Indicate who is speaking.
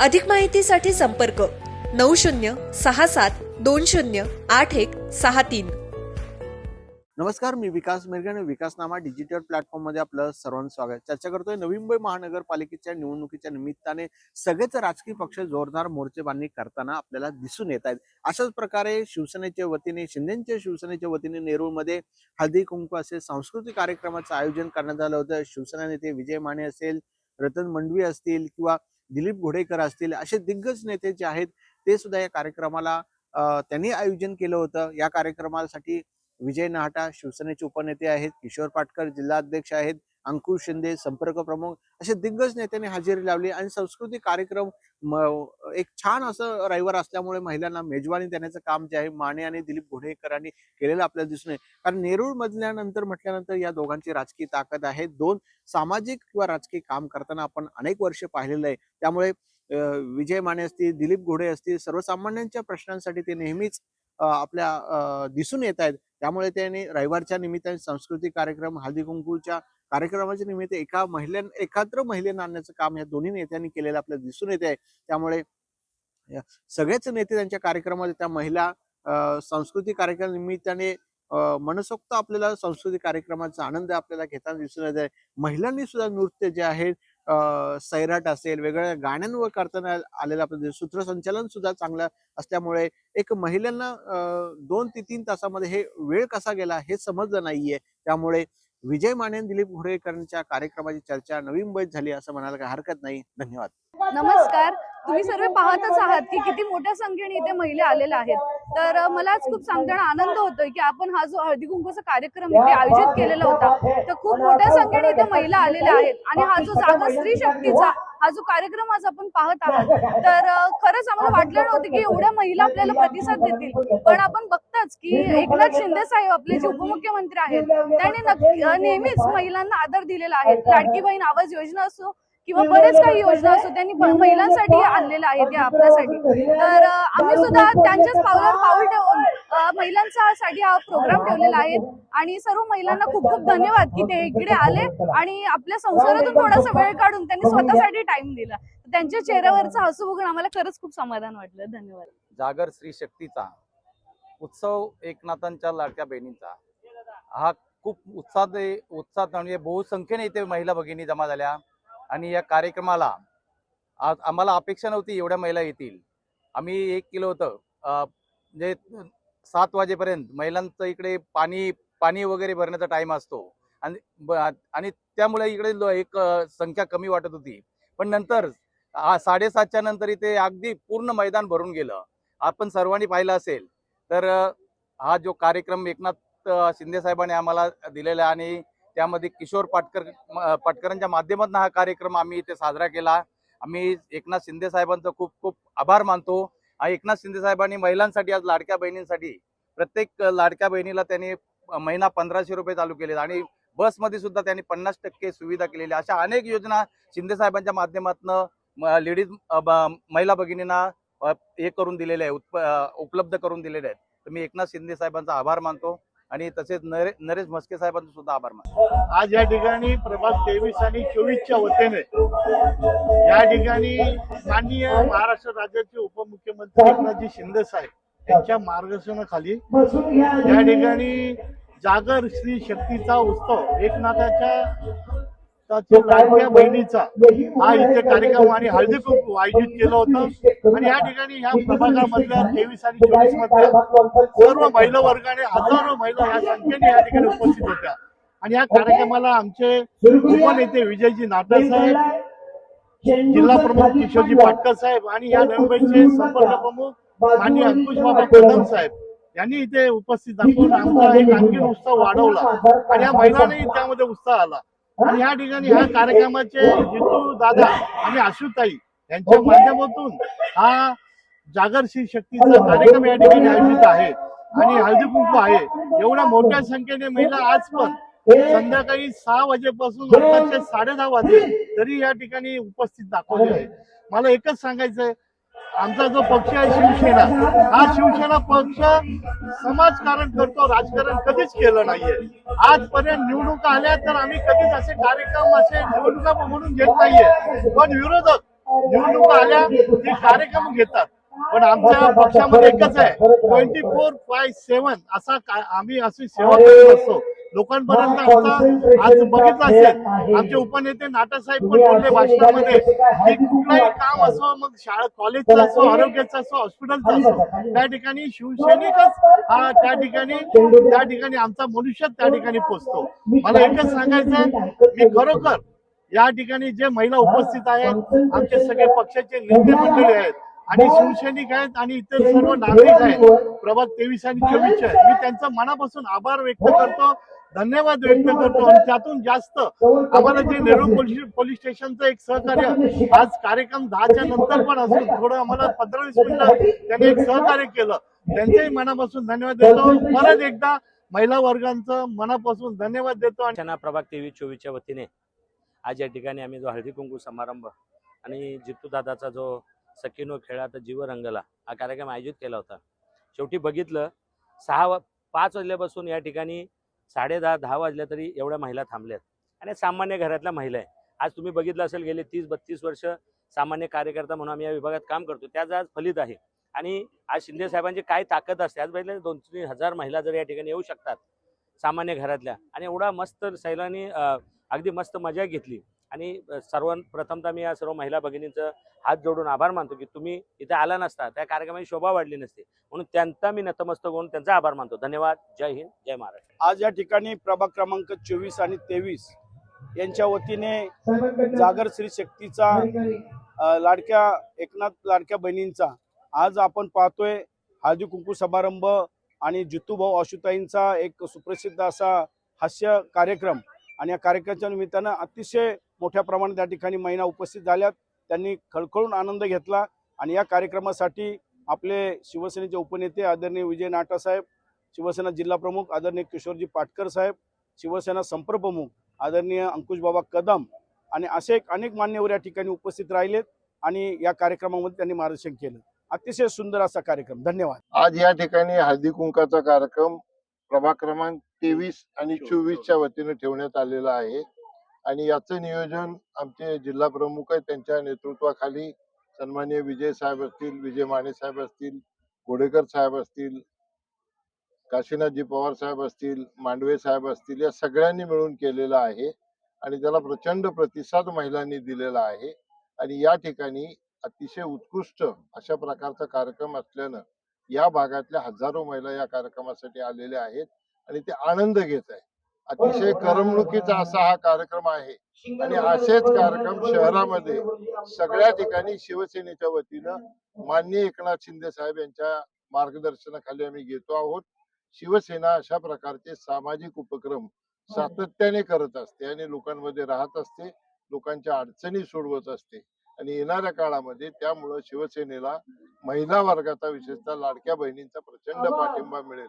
Speaker 1: अधिक माहितीसाठी संपर्क नऊ शून्य सहा सात दोन शून्य आठ एक सहा तीन.
Speaker 2: नमस्कार मी विकास मिरगणे विकासनामा डिजिटल प्लॅटफॉर्ममध्ये आपलं सर्वांचं स्वागत. चर्चा करतोय नवी मुंबई महानगरपालिकेच्या निवडणुकीच्या निमित्ताने सगळेच राजकीय पक्ष जोरदार मोर्चेबांधणी करताना आपल्याला दिसून येत आहेत. अशाच प्रकारे शिवसेनेच्या वतीने शिंदेच्या शिवसेनेच्या वतीने नेरूळमध्ये हळदी कुंकू असे सांस्कृतिक कार्यक्रमाचं आयोजन करण्यात आलं होतं. शिवसेना नेते विजय माने असेल रतन मंडवी असतील किंवा दिलीप घोडेकर असतील असे दिग्गज नेते जे आहेत ते सुद्धा या कार्यक्रमाला त्यांनी आयोजन केलं होतं. या कार्यक्रमासाठी विजय नाहटा शिवसेनेचे उपनेते आहेत किशोर पाटकर जिल्हाध्यक्ष आहेत अंकुश शिंदे संपर्क प्रमुख असे दिग्गज नेत्यांनी हजेरी लावली आणि सांस्कृतिक कार्यक्रम एक छान असं रविवार असल्यामुळे महिलांना मेजवानी देण्याचं काम जे आहे माने आणि दिलीप घोडेकरांनी केलेलं आपल्याला दिसून येईल. कारण नेरूळ मधल्यानंतर म्हटल्यानंतर या दोघांची राजकीय ताकद आहे. दोन सामाजिक किंवा राजकीय काम करताना आपण अनेक वर्ष पाहिलेलं आहे. त्यामुळे विजय माने असतील दिलीप घोडे असतील सर्वसामान्यांच्या प्रश्नांसाठी ते नेहमीच आपल्या दिसून येत आहेत. त्यामुळे त्यांनी रविवारच्या निमित्ताने सांस्कृतिक कार्यक्रम हळदी कुंकूच्या कार्यक्रमाच्या निमित्त एका महिला एकत्र महिलेनं आणण्याचं काम या दोन्ही नेत्यांनी केलेलं आपल्याला दिसून येते आहे त्यामुळे सगळेच नेते त्यांच्या कार्यक्रमात त्या महिला सांस्कृतिक कार्यक्रम निमित्ताने मनसोक्त आपल्याला सांस्कृतिक कार्यक्रमाचा आनंद आपल्याला घेताना दिसून येत आहे महिलांनी सुद्धा नृत्य जे आहे सैराट असेल वेगवेगळ्या गाण्यांवर करताना आलेलं आपलं सूत्रसंचालन सुद्धा चांगलं असल्यामुळे एक महिलांना दोन ते तीन तासामध्ये हे वेळ कसा गेला हे समजलं नाहीये. त्यामुळे विजय माने दिलीप घोडेकरांच्या कार्यक्रमाची चर्चा नवी मुंबईत झाली असं म्हणायला काही हरकत नाही. धन्यवाद.
Speaker 3: नमस्कार. तुम्ही सर्व पाहतच आहात की किती मोठ्या संख्येने इथे महिला आलेल्या आहेत. तर मलाच मला आज खूप सांगताना आनंद होतोय की आपण हा जो हळदी कुंकूचा कार्यक्रम इथे आयोजित केलेला होता तर खूप मोठ्या संख्येने इथे महिला आलेल्या आहेत. आणि हा जो जागा स्त्री शक्तीचा हा जो कार्यक्रम आज आपण पाहत आहात तर खरंच आम्हाला वाटलं नव्हतं की एवढ्या महिला आपल्याला प्रतिसाद देतील. पण आपण बघताच की एकनाथ शिंदे साहेब आपले जे उपमुख्यमंत्री आहेत त्यांनी नेहमीच महिलांना आदर दिलेला आहे. लाडकी बहीण आवाज योजना असो किंवा बरेच काही योजना असो त्यांनी महिलांसाठी आणलेल्या आहेत या आपल्यासाठी. तर आम्ही सुद्धा त्यांच्याच पावलावर पाऊल ठेवून महिलांसाठी हा प्रोग्राम ठेवलेला आहे. आणि सर्व महिलांना खूप खूप धन्यवाद की ते इकडे आले आणि आपल्या संसारातून थोडासा वेळ काढून त्यांनी स्वतःसाठी टाइम दिला. त्यांच्या चेहऱ्यावरचा हसू बघून आम्हाला खरंच खूप समाधान वाटलं. धन्यवाद.
Speaker 4: जागर स्त्री शक्तीचा. उत्सव एकनाथांच्या लाडक्या बहिणींचा. हा खूप उत्साह उत्साह म्हणजे बहुसंख्येने इथे महिला भगिनी जमा झाल्या आणि या कार्यक्रमाला आज आम्हाला अपेक्षा नव्हती एवढ्या महिला येतील. आम्ही एक केलं होतं. म्हणजे सात वाजेपर्यंत महिलांचं इकडे पाणी पाणी वगैरे भरण्याचा टाईम असतो. आणि आणि त्यामुळे इकडे एक संख्या कमी वाटत होती. पण नंतर साडेसातच्या नंतर इथे अगदी पूर्ण मैदान भरून गेलं. आपण सर्वांनी पाहिलं असेल तर हा जो कार्यक्रम एकनाथ शिंदे साहेबांनी आम्हाला दिलेला आहे आणि त्यामध्ये किशोर पाटकर पाटकरांच्या माध्यमातून हा कार्यक्रम आम्ही इथे साजरा केला. आम्ही एकनाथ शिंदे साहेबांचा खूप खूप आभार मानतो. आणि एकनाथ शिंदे साहेबांनी महिलांसाठी आज लाडक्या बहिणींसाठी प्रत्येक लाडक्या बहिणीला त्यांनी महिना पंधराशे रुपये चालू केले आणि बसमध्ये सुद्धा त्यांनी पन्नास टक्के सुविधा केलेल्या अशा अनेक योजना शिंदे साहेबांच्या माध्यमातून लेडीज महिला भगिनींना हे करून दिलेले आहे उत्प- उपलब्ध करून दिलेले आहेत. तर मी एकनाथ शिंदे साहेबांचा आभार मानतो आणि तसेच नरे नरेश म्हस्के साहेबांचा सुद्धा आभार मानतो.
Speaker 5: आज या ठिकाणी प्रभाग तेवीस आणि चोवीसच्या वतीने या ठिकाणी माननीय महाराष्ट्र राज्याचे उपमुख्यमंत्री एकनाथजी शिंदे साहेब यांच्या मार्गदर्शनाखाली या ठिकाणी जागर श्री शक्तीचा उत्सव एकनाथाच्या लाडक्या बहिणीचा. हा इथे कार्यक्रम आणि हळदी कुंकू आयोजित केलं होतं. आणि या ठिकाणी ह्या प्रभागामधल्या तेवीस आणि चोवीस मधल्या सर्व महिला वर्गाने हजारो महिला या संख्येने या ठिकाणी उपस्थित होत्या. आणि या कार्यक्रमाला आमचे उपनेते विजयजी नाटा साहेब जिल्हा प्रमुख किशोरजी पाटकर साहेब आणि या नवीनचे संपर्क प्रमुख माननीय अंकुश बाबा कदम साहेब. यांनी इथे उपस्थित दाखवून आमचा एक आणखी उत्साह वाढवला. आणि या महिलांनाही त्यामध्ये उत्साह आला. आणि या ठिकाणी ह्या कार्यक्रमाचे जितू दादा आणि आशुताई यांच्या माध्यमातून हा जागरशी शक्तीचा कार्यक्रम या ठिकाणी आयोजित आहे. आणि हळदी कुंकू आहे. एवढ्या मोठ्या संख्येने महिला आज पण संध्याकाळी सहा वाजेपासून साडे दहा वाजले तरी या ठिकाणी उपस्थित दाखवले आहे. मला एकच सांगायचंय आमचा जो पक्ष आहे शिवसेना हा शिवसेना पक्ष समाजकारण करतो राजकारण कधीच केलं नाहीये. आजपर्यंत निवडणुका आल्या तर आम्ही कधीच असे कार्यक्रम असे निवडणुका म्हणून घेत नाहीये. पण विरोधक निवडणुका आल्या ते कार्यक्रम घेतात. पण आमच्या पक्षामध्ये एकच आहे ट्वेंटी फोर बाय सेव्हन असा आम्ही अशी सेवा करत असतो. लोकांपर्यंत आमचा आज बघितलं असेल आमचे उपनेते नाटासाहेब पण बोलले भाषणामध्ये की? कुठलंही काम असो मग शाळा कॉलेजचं असो आरोग्याचं असो हॉस्पिटलचं असो त्या ठिकाणी शिवसैनिकच हा त्या ठिकाणी त्या ठिकाणी आमचा मनुष्य त्या ठिकाणी पोचतो. मला एकच सांगायचं मी खरोखर या ठिकाणी जे महिला उपस्थित आहेत आमचे सगळे पक्षाचे नेते मंडळी आहेत. आणि शिवसैनिक आहेत आणि इतर सर्व नागरिक आहेत. प्रभाग तेवीस आणि चोवीसचे आहेत. मी त्यांचा मनापासून आभार व्यक्त करतो धन्यवाद व्यक्त करतो. आणि त्यातून जास्त आम्हाला जे नेहरू पोलीस पोलीस स्टेशनचं एक सहकार्य आज कार्यक्रम दहाच्या नंतर पण असून थोडं आम्हाला पंधरा वीस मिनिटं त्यांनी एक सहकार्य केलं. त्यांचेही मनापासून धन्यवाद देतो. परत एकदा महिला वर्गांचं मनापासून धन्यवाद देतो आणि
Speaker 6: प्रभाग तेवीस चोवीसच्या वतीने आज या ठिकाणी आम्ही जो हळदी कुंकू समारंभ आणि जितू दादाचा जो सकिनो तर जीव रंगला हा कार्यक्रम आयोजित केला होता. शेवटी बघितलं सहा वा पाच वाजल्यापासून या ठिकाणी साडे दहा दहा वाजल्या तरी एवढ्या महिला थांबल्यात. आणि सामान्य घरातल्या महिला आहे आज तुम्ही बघितलं असेल गेले तीस बत्तीस वर्ष सामान्य कार्यकर्ता म्हणून आम्ही या विभागात काम करतो. त्याचं आज फलित आहे. आणि आज शिंदे साहेबांची काय ताकद असते? आज बघितलं दोन तीन हजार महिला जर या ठिकाणी येऊ शकतात सामान्य घरातल्या. आणि एवढा मस्त सैलानी अगदी मस्त मजा घेतली. आणि अं, सर्वप्रथमतः मी या सर्व महिला भगिनींचं हात जोडून आभार मानतो की तुम्ही इथे आला नसता. त्या कार्यक्रमाची शोभा वाढली नसते. म्हणून त्यांचा मी नतमस्तक होऊन त्यांचा आभार मानतो. धन्यवाद. जय हिंद. जय महाराष्ट्र.
Speaker 7: आज या ठिकाणी प्रभाग क्रमांक चोवीस आणि तेवीस यांच्या वतीने जागर श्री शक्तीचा लाडक्या एकनाथ लाडक्या बहिणींचा आज आपण पाहतोय हळदी कुंकू समारंभ आणि जितूभाऊ आशुताईंचा एक सुप्रसिद्ध असा हास्य कार्यक्रम. आणि या कार्यक्रमाच्या निमित्तानं अतिशय मोठ्या प्रमाणात या ठिकाणी महिला उपस्थित झाल्यात. त्यांनी खळखळून आनंद घेतला आणि या कार्यक्रमासाठी आपले शिवसेनेचे उपनेते आदरणीय विजय नाटासाहेब शिवसेना जिल्हा प्रमुख आदरणीय किशोरजी पाटकर साहेब शिवसेना संप्रप्रमुख आदरणीय अंकुश बाबा कदम आणि असे एक अनेक मान्यवर या ठिकाणी उपस्थित राहिलेत आणि या कार्यक्रमामध्ये त्यांनी मार्गदर्शन केलं. अतिशय सुंदर असा कार्यक्रम. धन्यवाद.
Speaker 8: आज या ठिकाणी हळदी कुंकाचा कार्यक्रम प्रभाग क्रमांक तेवीस आणि चोवीसच्या वतीने ठेवण्यात आलेला आहे. आणि याचं नियोजन आमचे जिल्हा प्रमुख आहेत त्यांच्या नेतृत्वाखाली सन्मान्य विजय साहेब असतील विजय माने साहेब असतील गोडेकर साहेब असतील काशीनाथजी पवार साहेब असतील मांडवे साहेब असतील या सगळ्यांनी मिळून केलेलं आहे आणि त्याला प्रचंड प्रतिसाद महिलांनी दिलेला आहे आणि या ठिकाणी अतिशय उत्कृष्ट अशा प्रकारचा कार्यक्रम असल्यानं या भागातल्या हजारो महिला या कार्यक्रमासाठी आलेल्या आहेत आणि ते आनंद घेत आहे अतिशय करमणुकीचा असा हा कार्यक्रम आहे. आणि असेच कार्यक्रम शहरामध्ये सगळ्या ठिकाणी शिवसेनेच्या वतीनं माननीय एकनाथ शिंदे साहेब यांच्या मार्गदर्शनाखाली आम्ही घेतो आहोत. शिवसेना अशा प्रकारचे सामाजिक उपक्रम सातत्याने करत असते आणि लोकांमध्ये राहत असते. लोकांच्या अडचणी सोडवत असते. आणि येणाऱ्या काळामध्ये त्यामुळं शिवसेनेला महिला वर्गाचा विशेषतः लाडक्या बहिणींचा प्रचंड पाठिंबा मिळेल.